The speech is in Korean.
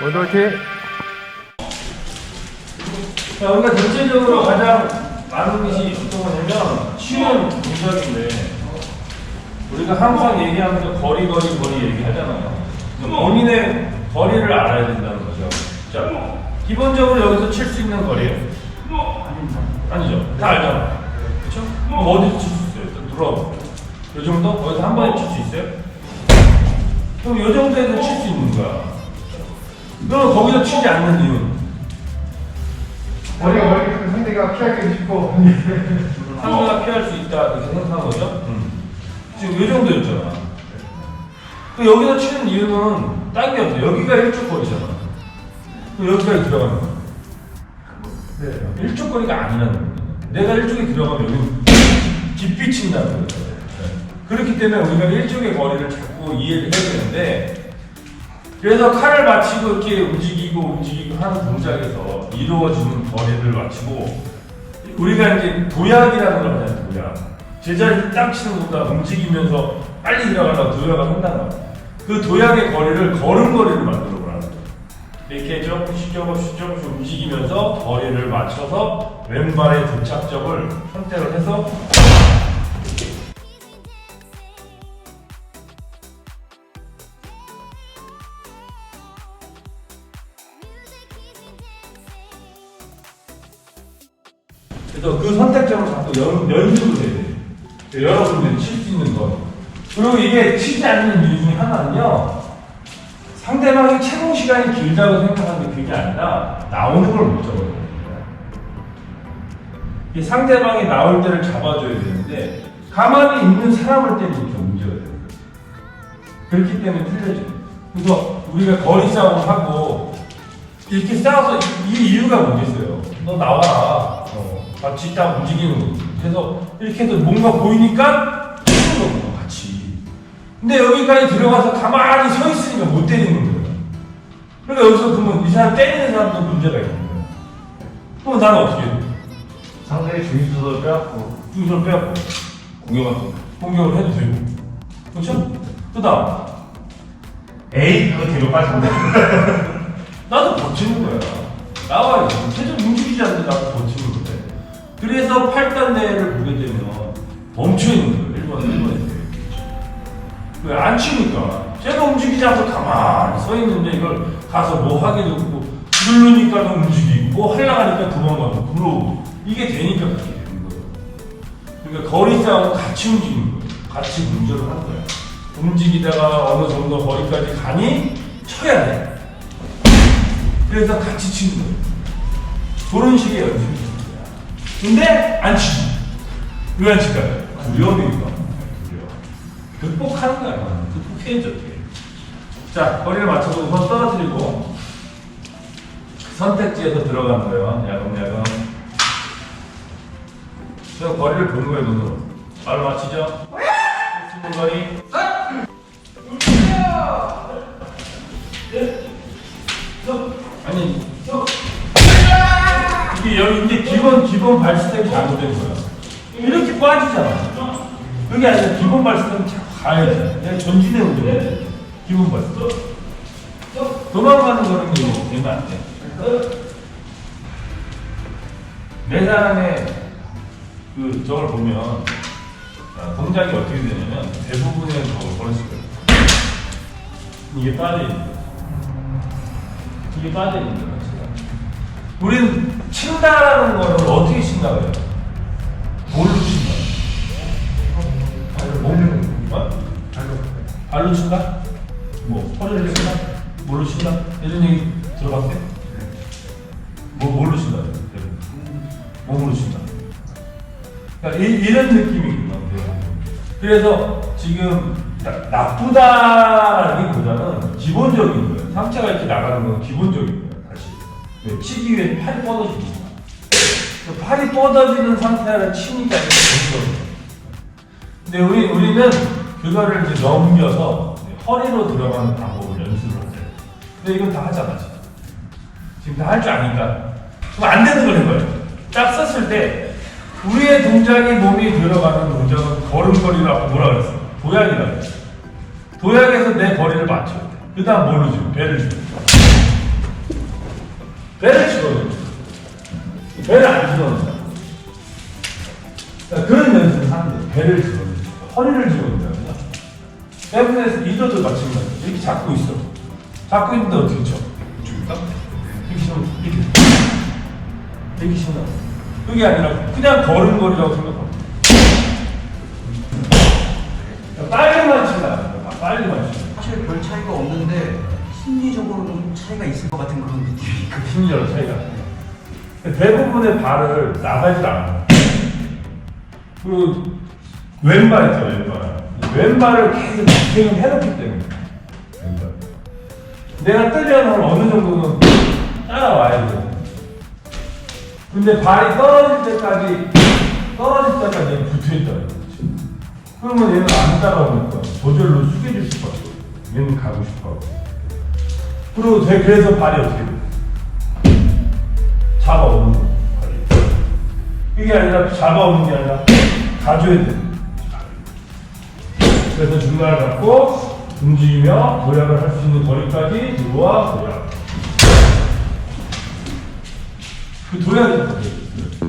모두 화이팅! 자, 우리가 전체적으로 가장 많은 것이 거냐면 치유는 동작인데 우리가 항상 얘기하면서 거리 거리 거리 얘기하잖아요. 본인의 거리를 알아야 된다는 거죠. 자, 기본적으로 여기서 칠 수 있는 거리예요. 아니죠. 다 알잖아. 그렇죠? 그럼 어디서 칠 수 있어요? 또 들어와. 요 정도? 거기서 한 번에 칠 수 있어요? 그럼 요 정도에서 칠 수 있는 거야. 그럼 거기서 치지 않는 이유는? 머리가 때문에 상대가 피하기 쉽고 상대가 피할 수 있다 이렇게 생각하는 거죠? 지금 이 정도였잖아. 그 여기서 치는 이유는 딴 게 없어. 여기가 일쪽 거리잖아. 그럼 여기까지 들어가는 거야. 네. 일쪽 거리가 아니라는 거야. 내가 일쪽에 들어가면 여기 깊이 친다는 거야. 그렇기 때문에 우리가 일쪽의 거리를 자꾸 이해를 해야 되는데 그래서 칼을 맞히고 이렇게 움직이고 움직이고 하는 동작에서 이루어지는 거리를 맞추고 우리가 이제 도약이라는 걸 하잖아요, 도약. 제자리를 딱 치는 것보다 움직이면서 빨리 들어가려고 도약을 한다는 거예요. 그 도약의 거리를 걸음거리를 만들어 보라는 거예요. 이렇게 조금씩 조금씩 조금씩 움직이면서 거리를 맞춰서 왼발의 도착점을 선택을 해서 그래서 그 선택점을 자꾸 연, 연습을 해야 돼요. 그 여러분들이 칠 수 있는 거. 그리고 이게 치지 않는 이유 중에 하나는요. 상대방이 채공 시간이 길다고 생각하는데 그게 아니라 나오는 걸 못 잡아요. 이 상대방이 나올 때를 잡아줘야 되는데 가만히 있는 사람을 때리면 좀 문제가 돼요. 그렇기 때문에 틀려져요. 그래서 우리가 거리 싸움을 하고 이렇게 싸워서 이, 이 이유가 뭐겠어요? 너 나와라. 어, 같이 딱 움직이는 거지. 그래서 이렇게 해서 뭔가 보이니까 치는 거고 같이. 근데 여기까지 들어가서 가만히 서 있으니까 못 때리는 거예요. 그러니까 여기서 그러면 이 사람 때리는 사람도 문제가 있는 거예요. 그럼 나는 어떻게 해요? 상대의 중심도를 빼앗고 중심을 빼앗고 공격을 공격을 해도 되고 그렇죠? 그 다음 에이 그거 뒤로 빠진다 나도 버티는 거야. 나와야지. 체중 움직이지 않는데 나도 버티는 거야. 그래서 8단 내를 보게 되면 멈춰 있는 거예요. 1번, 1번에. 왜안 치니까. 제가 움직이지 않고 가만히 서 있는데 이걸 가서 뭐 하기도 없고 누르니까 움직이고 뭐 하려고 하니까 도망가고 그러고 이게 되니까 그렇게 되는 거예요. 그러니까 거리 싸움은 같이 움직이는 거예요. 같이 운전을 하는 거예요. 움직이다가 어느 정도 거리까지 가니 쳐야 돼. 그래서 같이 치는 거예요. 그런 식의 연습이. 근데 안 치지. 왜안 칠까요? 두려움이니까. 두려워. 극복하는 거야. 극복해야죠. 어떻게. 자, 거리를 맞춰서 우선 떨어뜨리고 선택지에서 들어가는 거예요. 야금야금. 저 거리를 보는 거예요, 눈으로. 바로 맞히죠? 쓰는 거리. 서. 아니, 여기 이제 기본 기본 발 스텝이 잘못된 거야. 이렇게 빠지잖아. 그게 아니라 기본 발 스텝은 가야지. 그냥 전진해 오죠. 기본 발 스텝. 도망가는 거는 이제 되면 안 돼. 네 사람의 그 저걸 보면 아, 동작이 어떻게 되냐면 대부분의 저걸 그런 식으로 이게 빠져 있는 거야. 이게 빠져 있는 거야. 우리는 친다라는 거를 어떻게 친다 그래요? 뭘로 친다? 발로 몸, 어? 발로 발로 친다? 뭐 허리를 친다? 뭘로 친다? 이런 얘기 들어봤대? 뭐 뭘로 친다? 몸으로 친다. 그러니까 이, 이런 느낌이구나. 그래서 지금 나, 나쁘다라기보다는 기본적인 거예요. 상체가 이렇게 나가는 건 기본적인 거예요. 왜? 치기 위해 팔이 뻗어지니까. 그 팔이 뻗어지는 상태를 치니까 이렇게 되는 거예요. 근데 우리 우리는 그거를 이제 넘겨서 허리로 들어가는 방법을 연습을 하세요. 근데 이건 다 하잖아 지금. 지금 다 할 줄 아니까. 그럼 안 되는 걸 해봐요. 딱 썼을 때 우리의 동작이 몸이 들어가는 동작은 걸음걸이라고 뭐라 그랬어? 도약이라고 그랬어. 도약에서 내 거리를 맞춰. 그 다음 뭘로 줘? 배를 줘. 배를 집어넣는. 배를 안 집어넣는다. 그러니까 그런 연습을 하는 거예요. 배를 집어넣는. 허리를 집어넣는다. 세븐에서 리더도 마찬가지야. 이렇게 잡고 있어. 잡고 있는데 어떻게 쳐? 죽을까? 이렇게 신어. 이렇게. 이렇게 신어. 그게 아니라 그냥 걸음걸이라고 생각하고. 그러니까 빨리만 친다. 빨리만 친다. 사실 별 차이가 없는데 심리적으로 좀 차이가 있을 것 같은 그런 느낌이 그 심리적 차이가. 대부분의 발을 나가지 않아. 그리고 왼발 있죠, 왼발. 왼발을 계속 지탱을 해놓기 때문에. 왼발. 내가 뜨면 어느 정도는 따라와야 돼. 근데 발이 떨어질 때까지, 떨어질 때까지 얘는 붙어 있다. 그러면 얘는 안 따라오니까 저절로 숙여질 수밖에 없어. 얘는 가고 싶어. 그리고 제- 그래서 발이 어떻게 돼? 잡아오는 거. 발이. 이게 아니라 잡아오는 게 아니라 가줘야 돼. 그래서 중간을 잡고 움직이며 도약을 할 수 있는 거리까지 들어와 도약. 그 도약이 돼.